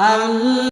আল্লাহ